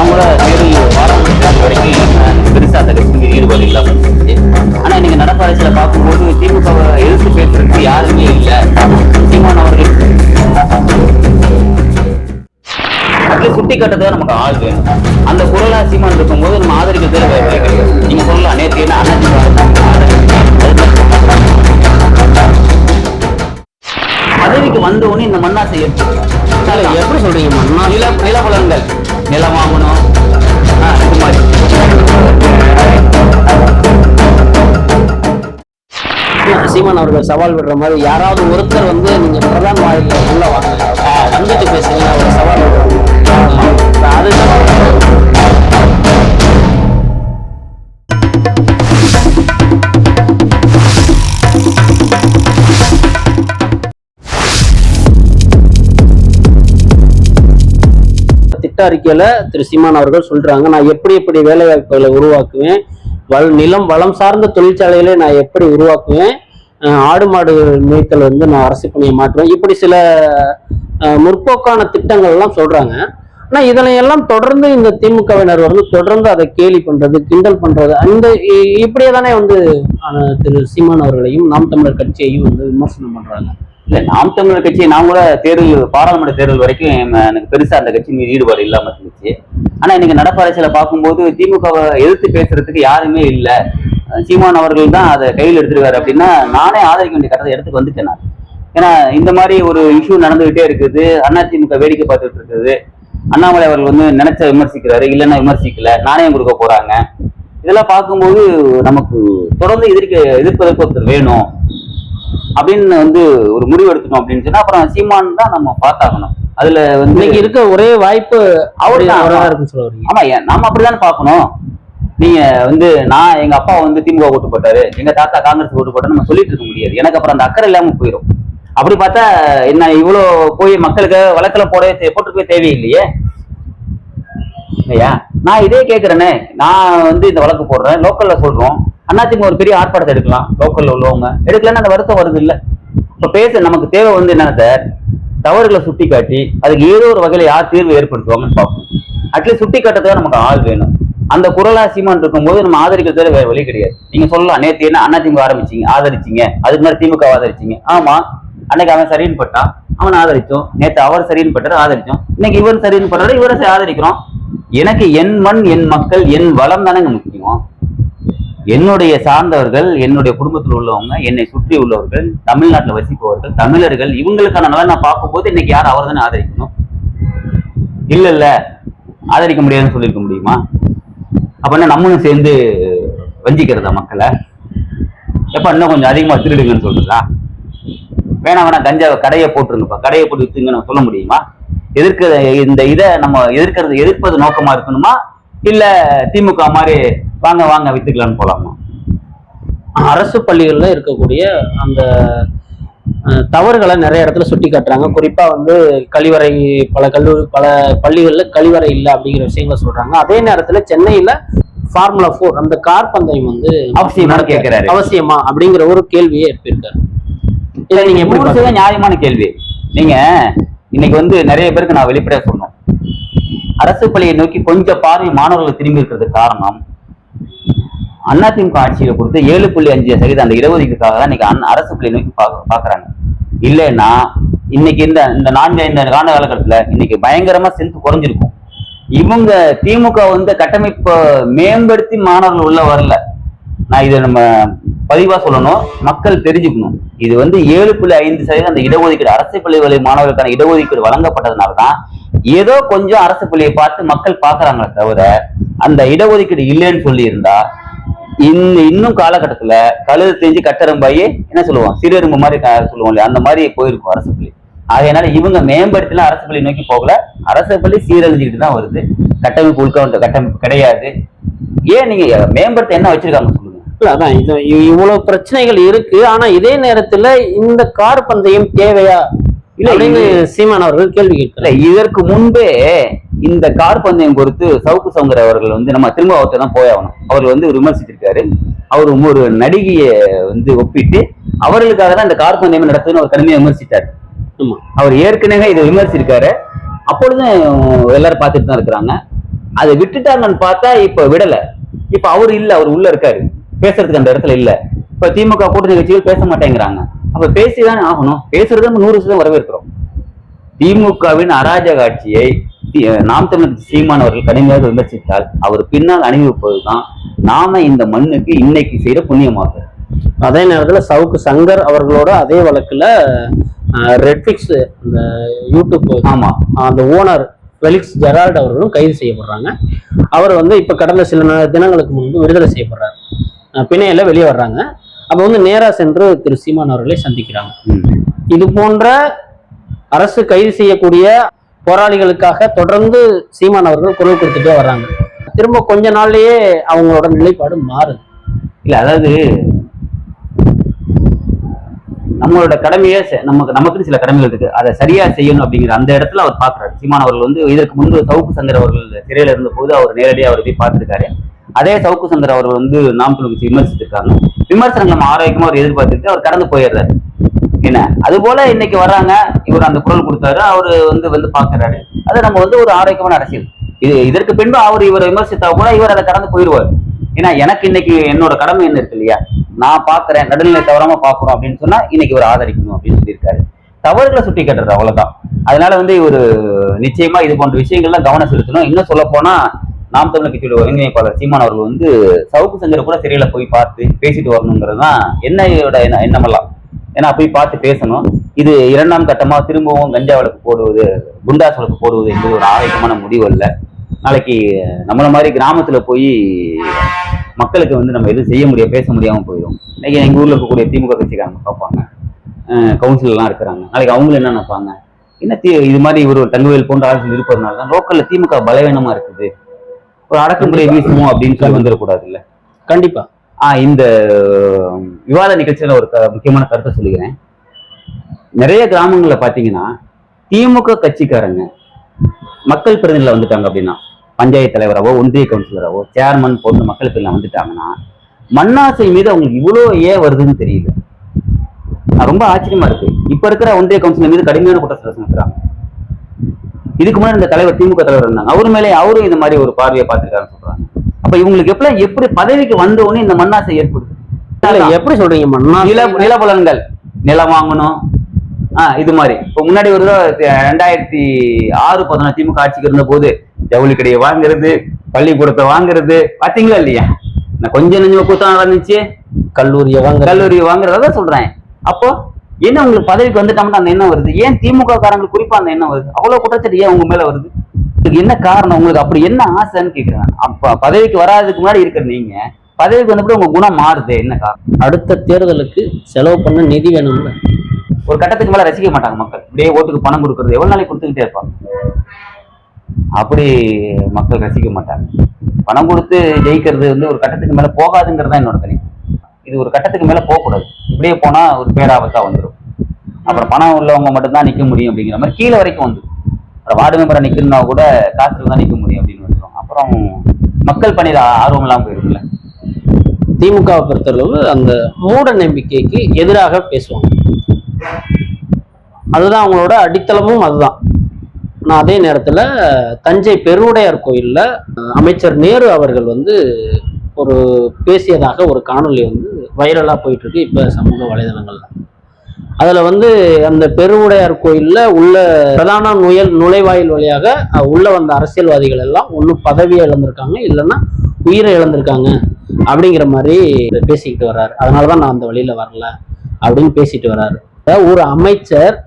கூட தேர்தல் பாராளுமன்ற வரைக்கும் பெருசா அந்த கட்சிக்கு ஈடுபாடு இல்லாம இருந்துச்சு ஆனா இன்னைக்கு நடப்பு அரசியல பார்க்கும்போது திமுகவை எதிர்த்து பேசுறதுக்கு யாருமே இல்ல. சீமான் அவர்கள். சுட்டி கட்டதான் நமக்கு ஆள் வேணும். அந்த குரலா சீமான் இருக்கும்போது நம்ம ஆதரிக்கிறதுல வழி கிடையாது. நீங்க சொல்லலாம் நேற்று என்ன பதவிக்கு வந்த உடனே இந்த மண்ணாசை எப்படி சொல்றீங்க மண்ணா நில நிலபலன்கள் நிலம் வாங்கணும் இது மாதிரி. சீமான் அவர்கள் சவால் விடுற மாதிரி யாராவது ஒருத்தர் வந்து நீங்க பிரதான் வாயில உள்ள வாங்க. வந்துட்டு பேசுறீங்க அவர் சவால் விடுறாங்க அதுதான் திட்ட அறிக்கையில திரு சீமான் அவர்கள் சொல்றாங்க நான் எப்படி எப்படி வேலை வாய்ப்புகளை உருவாக்குவேன்? வள நிலம் வளம் சார்ந்த தொழிற்சாலைகளை நான் எப்படி உருவாக்குவேன்? ஆடு மாடு மேய்த்தல் வந்து நான் அரசு பணியை மாற்றுவேன். இப்படி சில முற்போக்கான திட்டங்கள் எல்லாம் சொல்றாங்க. ஆனா இதனை எல்லாம் தொடர்ந்து இந்த திமுகவினர் வந்து தொடர்ந்து அதை கேலி பண்றது கிண்டல் பண்றது அந்த இப்படியே தானே வந்து திரு சீமான் அவர்களையும் நாம் தமிழர் கட்சியையும் வந்து விமர்சனம் பண்றாங்க. இல்ல நாம் தமிழர் கட்சி நான் கூட தேர்தல் பாராளுமன்ற தேர்தல் வரைக்கும் எனக்கு பெருசா அந்த கட்சி மீது ஈடுபாடு இல்லாம இருந்துச்சு. ஆனா இன்னைக்கு நடப்பு அரசியல பார்க்கும்போது திமுகவை எதிர்த்து பேசுறதுக்கு யாருமே இல்ல. சீமான் அவர்கள் தான் அதை கையில் எடுத்துருக்காரு அப்படின்னா நானே ஆதரிக்க வேண்டிய கட்டத்தை எடுத்துட்டு வந்துட்டேன் நான். ஏன்னா இந்த மாதிரி ஒரு இஷ்யூ நடந்துகிட்டே இருக்குது. அதிமுக வேடிக்கை பார்த்துட்டு இருக்குது. அண்ணாமலை அவர்கள் வந்து நினைச்ச விமர்சிக்கிறாரு இல்லைன்னா விமர்சிக்கல. நாணயம் கொடுக்க போறாங்க. இதெல்லாம் பார்க்கும்போது நமக்கு தொடர்ந்து எதிர்க்க எதிர்ப்பதற்கு ஒருத்தர் வேணும். அப்படின்னு வந்து ஒரு முடிவு எடுக்கணும் அப்படின்னு சொன்னா அப்புறம் சீமான் தான் நம்ம பார்த்தாகணும். அதுல வந்து இருக்க ஒரே வாய்ப்பு வரீங்க. ஆமா நாம அப்படிதானே பார்க்கணும். நீங்க வந்து நான் எங்க அப்பா வந்து திமுக ஓட்டு போட்டாரு எங்க தாத்தா காங்கிரஸ் ஓட்டு போட்டாரு நம்ம சொல்லிட்டு இருக்க முடியாது. எனக்கு அப்புறம் அந்த அக்கறை இல்லாம போயிடும் அப்படி பார்த்தா என்ன இவ்வளவு போய் மக்களுக்கு வழக்கில போட போட்டு போய் தேவையில்லையே. இல்லையா நான் இதே கேக்குறேனே. நான் வந்து இந்த வழக்கு போடுறேன் லோக்கல்ல சொல்றோம். அதிமுக ஒரு பெரிய ஆர்ப்பாட்டத்தை எடுக்கலாம் லோக்கல்ல உள்ளவங்க. எடுக்கலன்னு அந்த வருத்தம் வருது இல்ல. இப்ப பேச நமக்கு தேவை வந்து என்னன்னா சார் தவறுகளை சுட்டி காட்டி அதுக்கு ஏதோ ஒரு வகையில யார் தீர்வு ஏற்படுத்துவாங்கன்னு பார்ப்போம். அட்லீஸ்ட் சுட்டி காட்டத்துக்கு நமக்கு ஆள் வேணும். அந்த குரலா சீமான் இருக்கும்போது நம்ம ஆதரிக்கிறதுல வேற வழி கிடையாது. நீங்க சொல்லலாம் நேத்து என்ன அதிமுக ஆரம்பிச்சீங்க ஆதரிச்சீங்க அதுக்கு மாதிரி திமுக ஆதரிச்சீங்க. ஆமா அன்னைக்கு அவன் சரின்னு பட்டான் அவன் ஆதரிச்சோம். நேத்து அவர் சரின்னு பட்டாரு ஆதரிச்சோம். இன்னைக்கு இவர் சரின்னு பட்டாரு இவரை ஆதரிக்கிறோம். எனக்கு என் மண் என் மக்கள் என் வளம் தானேங்க முக்கியம். என்னுடைய சார்ந்தவர்கள் என்னுடைய குடும்பத்தில் உள்ளவங்க என்னை சுற்றி உள்ளவர்கள் தமிழ்நாட்டில் வசிப்பவர்கள் தமிழர்கள் இவங்களுக்கான நலன் நான் பார்க்கும்போது இன்னைக்கு யார் அவர் தானே ஆதரிக்கணும்? இல்லை இல்லை ஆதரிக்க முடியாதுன்னு சொல்லியிருக்க முடியுமா? அப்படின்னா என்ன நம்மளும் சேர்ந்து வஞ்சிக்கிறதா மக்களை? எப்போ இன்னும் கொஞ்சம் அதிகமாக திருடுங்கன்னு சொல்றதா வேணாம் வேணாம் கஞ்சாவை கடையை போட்டுருங்கப்பா. கடையை போட்டு விற்றுங்கன்னு நம்ம சொல்ல முடியுமா? எதிர்க்க இந்த இதை நம்ம எதிர்க்கிறது எதிர்ப்பது நோக்கமா இருக்கணுமா? இல்லை திமுக மாதிரி வாங்க வாங்க வித்துக்கலாம்னு போலாமா? அரசு பள்ளிகள்ல இருக்கக்கூடிய அந்த தவறுகளை நிறைய இடத்துல சுட்டி காட்டுறாங்க. குறிப்பா வந்து கழிவறை பல கல்லூரி பல பள்ளிகள்ல கழிவறை இல்லை அப்படிங்கிற விஷயங்களை சொல்றாங்க. அதே நேரத்துல சென்னையில ஃபார்முலா ஃபோர் அந்த கார் பந்தயம் வந்து அவசியமா கேட்கிறாரு. அவசியமா அப்படிங்கிற ஒரு கேள்வியை எழுப்பியிருக்காரு. இதை நீங்க எப்படி நியாயமான கேள்வி. நீங்க இன்னைக்கு வந்து நிறைய பேருக்கு நான் வெளிப்படையா சொன்னோம் அரசு பள்ளியை நோக்கி கொஞ்சம் பார்வை மாணவர்கள் திரும்பி இருக்கிறதுக்கு காரணம் அதிமுக ஆட்சியில கொடுத்து ஏழு புள்ளி அஞ்சு சதவீதம் அந்த இடஒதுக்கீடுக்காக தான் இன்னைக்கு அரசு பிள்ளை நோக்கி பாக்குறாங்க. இல்லைன்னா இன்னைக்கு இந்த இந்த நான்கு ஐந்து கால காலகட்டத்துல இன்னைக்கு பயங்கரமா சென்ஸ் குறைஞ்சிருக்கும். இவங்க திமுக வந்து கட்டமைப்பை மேம்படுத்தி மாணவர்கள் உள்ள வரல. நான் இதை நம்ம பதிவா சொல்லணும். மக்கள் தெரிஞ்சுக்கணும். இது வந்து ஏழு புள்ளி ஐந்து சதவீதம் அந்த இடஒதுக்கீடு அரசு பள்ளிகளில் மாணவர்களுக்கான இடஒதுக்கீடு வழங்கப்பட்டதுனால தான் ஏதோ கொஞ்சம் அரசு பள்ளியை பார்த்து மக்கள் பாக்குறாங்களே தவிர அந்த இடஒதுக்கீடு இல்லைன்னு சொல்லி இருந்தா இந்த இன்னும் காலகட்டத்துல கழுது தெரிஞ்சு கட்டெரும்பாயி என்ன சொல்லுவோம்? சிறெரும்பு மாதிரி சொல்லுவோம் இல்லையா? அந்த மாதிரி போயிருக்கும் அரசு பள்ளி. அதனால இவங்க மேம்படுத்திலாம் அரசு பள்ளி நோக்கி போகல. அரசு பள்ளி சீரழிஞ்சுக்கிட்டு தான் வருது. கட்டமைப்பு உள்கட்ட கட்டமைப்பு கிடையாது. ஏன் நீங்க மேம்படுத்த என்ன வச்சிருக்காங்க சொல்லுங்க? இல்ல அதான் இது இவ்வளவு பிரச்சனைகள் இருக்கு. ஆனா இதே நேரத்துல இந்த கார் பந்தயம் தேவையா? அப்படின்னு சீமான் அவர்கள் கேள்வி கேட்கிறார். இதற்கு முன்பே இந்த கார் பந்தயம் குறித்து சவுக்கு சவுந்தர் அவர்கள் வந்து நம்ம திரும்ப அவர்கிட்ட தான் போயாகணும் அவர் வந்து விமர்சிச்சிருக்காரு அவர் ஒரு நடிகையை வந்து ஒப்பிட்டு அவர்களுக்காக தான் இந்த கார் பந்தயம் நடத்துன்னு அவர் கடுமையா விமர்சித்தார். அவர் ஏற்கனவே இதை விமர்சிச்சிருக்காரு அப்பொழுதும் எல்லாரும் பார்த்துட்டு தான் இருக்கிறாங்க. அதை விட்டுட்டாங்கன்னு பார்த்தா இப்ப விடல. இப்ப அவர் இல்ல அவர் உள்ள இருக்காரு. பேசுறதுக்கு அந்த இடத்துல இல்ல. இப்ப திமுக கூட்டணி கட்சிகள் பேச மாட்டேங்கிறாங்க. அப்ப பேசிதானே ஆகணும். பேசுறது நம்ம நூறு சதவீதம் வரவேற்கிறோம். திமுகவின் அராஜக ஆட்சியை நாம் தமிழர் சீமான் அவர்கள் கடுமையாக விமர்சித்தால் அவர் பின்னால் அணிவிப்பதுதான் நாம இந்த மண்ணுக்கு இன்னைக்கு செய்யற புண்ணியமாகும் அதே நேரத்துல சவுக்கு சங்கர் அவர்களோட அதே வழக்குல ரெட்ஃபிக்ஸ் அந்த யூடியூப் ஆமா. அந்த ஓனர் ஃபெலிக்ஸ் ஜெரால்ட் அவர்களும் கைது செய்யப்படுறாங்க. அவர் வந்து இப்ப கடந்த சில தினங்களுக்கு முன்பு விடுதலை செய்யப்படுறாரு. பிணையில வெளியே வர்றாங்க. அப்ப வந்து நேரா சென்று திரு சீமான் அவர்களை சந்திக்கிறாங்க. இது போன்ற அரசு கைது செய்யக்கூடிய போராளிகளுக்காக தொடர்ந்து சீமான் அவர்கள் குரல் கொடுத்துட்டே வர்றாங்க. திரும்ப கொஞ்ச நாள்லயே அவங்களோட நிலைப்பாடு மாறுது. இல்ல அதாவது நம்மளோட கடமையே செ- நமக்கு நமக்குன்னு சில கடமைகள் இருக்கு. அதை சரியா செய்யணும் அப்படிங்கிற அந்த இடத்துல அவர் பாக்குறாரு. சீமான் அவர்கள் வந்து இதற்கு முன்பு சவுக்கு சந்திர அவர்கள் சிறையில இருந்த போது அவர் நேரடியாக அவர் போய் பார்த்துருக்காரு. அதே சவுக்கு சந்தர் அவர் வந்து நாம் தமிழ் விமர்சித்திருக்காங்க விமர்சனங்கள் நம்ம ஆரோக்கியமா அவர் எதிர்பார்த்துட்டு அவர் கடந்து போயிடுறாரு. என்ன? அது போல இன்னைக்கு வர்றாங்க இவர் அந்த குரல் கொடுத்தாரு அவரு வந்து வந்து பாக்குறாரு அது நம்ம வந்து ஒரு ஆரோக்கியமான அரசியல். இது இதற்கு பின்பு அவர் இவரை விமர்சித்தா கூட இவர் அதை கடந்து போயிடுவார். ஏன்னா எனக்கு இன்னைக்கு என்னோட கடமை என்ன இருக்கு இல்லையா? நான் பாக்குறேன் நடுநிலை தவறாம பாக்குறோம் அப்படின்னு சொன்னா இன்னைக்கு இவர் ஆதரிக்கணும் அப்படின்னு சொல்லியிருக்காரு. தவறுகளை சுட்டி கட்டுறது அவ்வளவுதான். அதனால வந்து இவர் நிச்சயமா இது போன்ற விஷயங்கள்லாம் கவனம் செலுத்தணும். இன்னும் சொல்ல போனா நாம் தமிழர் கட்சியோட ஒருங்கிணைப்பாளர் சீமான் அவர்கள் வந்து சவுக்கு சங்கரை கூட சிறையில போய் பார்த்து பேசிட்டு வரணுங்கிறது தான் என்னையோட என்ன எண்ணமெல்லாம். ஏன்னா போய் பார்த்து பேசணும். இது இரண்டாம் கட்டமாக திரும்பவும் கஞ்சா வழக்கு போடுவது குண்டாஸ் வழக்கு போடுவது என்பது ஒரு ஆரோக்கியமான முடிவு அல்ல. நாளைக்கு நம்மளை மாதிரி கிராமத்தில் போய் மக்களுக்கு வந்து நம்ம எதுவும் செய்ய முடியாது பேச முடியாமல் போயிடும் இன்னைக்கு எங்கள் ஊரில் இருக்கக்கூடிய திமுக கட்சிக்காரங்க பார்ப்பாங்க. கவுன்சிலர்லாம் இருக்கிறாங்க. நாளைக்கு அவங்களும் என்ன நினைப்பாங்க? என்ன தீ இது மாதிரி ஒரு தங்குவேல் போன்ற ஆட்கள் இருப்பதனால தான் லோக்கலில் திமுக பலவீனமாக இருக்குது. ஒரு அடக்குமுறை வீசுவோம் அப்படின்னு சொல்லி வந்துடக்கூடாது இல்ல கண்டிப்பா. ஆஹ் இந்த விவாத நிகழ்ச்சியில ஒரு முக்கியமான கருத்தை சொல்லிக்கிறேன். நிறைய கிராமங்கள்ல பாத்தீங்கன்னா திமுக கட்சிக்காரங்க மக்கள் பிரதிநிதில வந்துட்டாங்க அப்படின்னா பஞ்சாயத்து தலைவராவோ ஒன்றிய கவுன்சிலராவோ சேர்மன் போன்ற மக்கள் பிரதிநிதில வந்துட்டாங்கன்னா மண்ணாசை மீது அவங்களுக்கு இவ்வளவு ஏன் வருதுன்னு தெரியல ரொம்ப ஆச்சரியமா இருக்கு. இப்ப இருக்கிற ஒன்றிய கவுன்சிலர் மீது கடுமையான குற்றச்சாட்டு சுமத்துறாங்க. இதுக்கு முன்னாடி இந்த தலைவர் திமுக தலைவர் இருந்தாங்க. அவர் மேலே அவரும் இந்த மாதிரி ஒரு பார்வையை பார்த்திருக்காருன்னு சொல்றாங்க. அப்ப இவங்களுக்கு எப்படி எப்படி பதவிக்கு வந்த உடனே இந்த மண்ணாசை ஏற்படுது? எப்படி சொல்றீங்க மன்னா நில நிலபலன்கள் நிலம் வாங்கணும். ஆஹ் இது மாதிரி. இப்ப முன்னாடி ஒரு தடவை ரெண்டாயிரத்தி ஆறு பதினொன்று திமுக ஆட்சிக்கு இருந்த போது ஜவுளி கடையை வாங்குறது பள்ளிக்கூடத்தை வாங்குறது பாத்தீங்களா இல்லையா? நான் கொஞ்சம் நெஞ்சமா கூட்டம் நடந்துச்சு. கல்லூரியை வாங்க கல்லூரி வாங்குறத சொல்றேன். அப்போ என்ன உங்களுக்கு பதவிக்கு வந்துட்டோம்னா அந்த எண்ணம் வருது? ஏன் திமுக காரங்களுக்கு குறிப்பா அந்த எண்ணம் வருது? அவ்வளவு குற்றச்சாட்டு ஏன் உங்க மேல வருது? இதுக்கு என்ன காரணம்? உங்களுக்கு அப்படி என்ன ஆசைன்னு கேக்குறேன் அப்ப பதவிக்கு வராததுக்கு முன்னாடி இருக்கிற நீங்க பதவிக்கு வந்தப்படி உங்க குணம் மாறுது. என்ன காரணம்? அடுத்த தேர்தலுக்கு செலவு பண்ண நிதி வேணும்ல. ஒரு கட்டத்துக்கு மேல ரசிக்க மாட்டாங்க மக்கள். இப்படியே ஓட்டுக்கு பணம் கொடுக்கறது. எவ்வளவு நாளைக்கு கொடுத்துக்கிட்டே இருப்பாங்க? அப்படி மக்கள் ரசிக்க மாட்டாங்க. பணம் கொடுத்து ஜெயிக்கிறது வந்து ஒரு கட்டத்துக்கு மேல போகாதுங்கிறது தான் என்னோட கணிப்பு இது ஒரு கட்டத்துக்கு மேல போகக்கூடாது. இப்படியே போனா ஒரு பேராபத்தாக வந்துடும் அப்புறம் பணம் உள்ளவங்க மட்டும்தான் நிக்க முடியும் அப்படிங்கிற மாதிரி கீழே வரைக்கும் வந்து அப்புறம் வார்டு மெம்பரை நிக்கணும்னா கூட காசு தான் நிக்க முடியும் அப்படின்னு வந்துடும் அப்புறம் மக்கள் பணியில் ஆர்வம் இல்லாமல் போயிருக்குல்ல திமுகவை பொறுத்தளவு அந்த மூட நம்பிக்கைக்கு எதிராக பேசுவாங்க. அதுதான் அவங்களோட அடித்தளமும் அதுதான். நான் அதே நேரத்துல தஞ்சை பெருவுடையார் கோயில்ல அமைச்சர் நேரு அவர்கள் வந்து ஒரு பேசியதாக ஒரு காணொளி வந்து வைரலாக போயிட்டுருக்கு இப்போ சமூக வலைதளங்களில். அதில் வந்து அந்த பெருவுடையார் கோயிலில் உள்ள பிரதான நுயல் நுழைவாயில் வழியாக உள்ளே வந்த அரசியல்வாதிகள் எல்லாம் ஒன்றும் பதவியை இழந்திருக்காங்க இல்லைன்னா உயிரை இழந்திருக்காங்க அப்படிங்கிற மாதிரி பேசிக்கிட்டு வர்றாரு. அதனாலதான் நான் அந்த வழியில் வரல அப்படின்னு பேசிட்டு வர்றாரு. ஒரு அமைச்சர்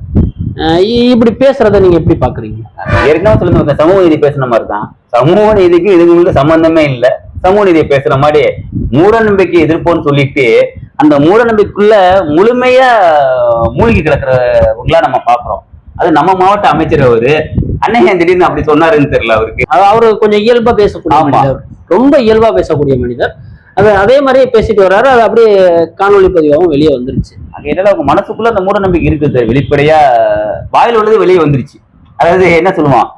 இ- இப்படி பேசுறத நீங்க எப்படி பாக்குறீங்க? ஏற்கனவே சொல்லுங்க சமூக நீதி பேசுன மாதிரி தான் சமூக நீதிக்கு இதுக்கு சம்பந்தமே இல்லை. சமூக நீதியை பேசுற மாதிரி மூட நம்பிக்கை எதிர்ப்போம்னு சொல்லிட்டு அந்த மூட நம்பிக்கைக்குள்ள முழுமையா மூழ்கி கிடக்குறவங்களா நம்ம பாக்குறோம் அது நம்ம மாவட்ட அமைச்சர் அவரு. அன்னையன் திடீர்னு அப்படி சொன்னாருன்னு தெரியல அவருக்கு. அவரு கொஞ்சம் இயல்பா பேசக்கூடிய. மனிதர். ரொம்ப இயல்பா பேசக்கூடிய மனிதர். அது அதே மாதிரியே பேசிட்டு வர்றாரு. அது அப்படியே காணொளி பதிவாகவும் வெளியே வந்துருச்சு. அங்க என்னடா உங்க மனசுக்குள்ள அந்த மூட நம்பிக்கை இருக்குது. வெளிப்படையா வாயில் உள்ளது வெளியே வந்துருச்சு. அதாவது என்ன சொல்லுவான்?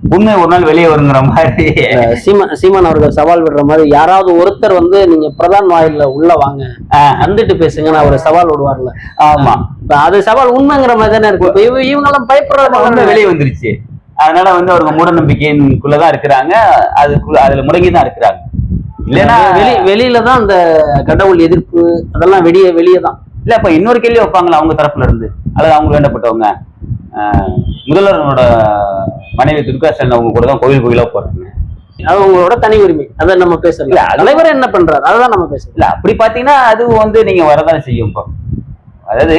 உண்மை ஒரு நாள் வெளியே வருங்கிற மாதிரி. அஹ் சீமா சீமான் அவர்கள் சவால் விடுற மாதிரி யாராவது ஒருத்தர் வந்து நீங்க பிரதான் வாயில்ல உள்ள வாங்க. வந்துட்டு பேசுங்க நான் ஒரு சவால் விடுவார்ல. ஆமா. அது சவால் உண்மைங்கிற மாதிரி தானே இருக்கு இப்ப இவ- இவங்க எல்லாம் பயப்படுற வெளியே வந்துருச்சு. அதனால வந்து அவங்க மூட நம்பிக்கைக்குள்ளதான் இருக்கிறாங்க. அதுக்குள்ள அதுல முடங்கி தான் இருக்கிறாங்க. இல்லைன்னா வெளி வெளியில தான் அந்த கடவுள் எதிர்ப்பு அதெல்லாம் வெளியே வெளியே தான் இல்ல இப்ப இன்னொரு கேள்வி வைப்பாங்களா அவங்க தரப்புல இருந்து? அல்லது அவங்க வேண்டப்பட்டவங்க? முதல்வரோட மனைவி துர்கா ஸ்டாலின் அவங்க கூட தான் கோயில் கோயிலா போறாங்க அது உங்களோட தனி உரிமை. அதை நம்ம இல்ல, பேசல அது- தலைவர் என்ன பண்றாரு? அதுதான் நம்ம பேசலாம் இல்ல அப்படி பாத்தீங்கன்னா அது வந்து நீங்க வரதான் செய்யும் இப்போ. அதாவது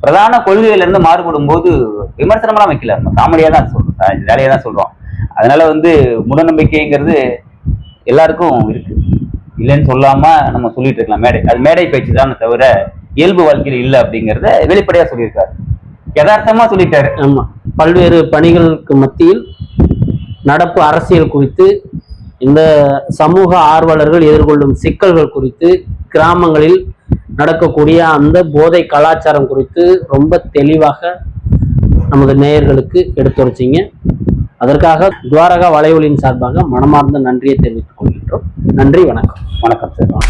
பிரதான கொள்கையில இருந்து மாறுபடும் போது விமர்சனம்லாம் வைக்கல. நம்ம காமெடியா தான் சொல்றோம். ஜாலியா தான் சொல்றோம். அதனால வந்து மூடநம்பிக்கைங்கிறது எல்லாருக்கும் இருக்கு. இல்லைன்னு சொல்லாம நம்ம சொல்லிட்டு இருக்கலாம். மேடை அது மேடை பேச்சு தான் தவிர இயல்பு வாழ்க்கையில் இல்லை அப்படிங்கறத வெளிப்படையா சொல்லியிருக்காரு. யதார்த்தமா சொல்லிட்டாரு. ஆமா. பல்வேறு பணிகளுக்கு மத்தியில் நடப்பு அரசியல் குறித்து இந்த சமூக ஆர்வலர்கள் எதிர்கொள்ளும் சிக்கல்கள் குறித்து கிராமங்களில் நடக்கக்கூடிய அந்த போதை கலாச்சாரம் குறித்து ரொம்ப தெளிவாக நமது நேயர்களுக்கு எடுத்துரைச்சிங்க. அதற்காக துவாரகா வலையொலியின் சார்பாக மனமார்ந்த நன்றியை தெரிவித்துக் கொள்கின்றோம். நன்றி வணக்கம். வணக்கம் சார்.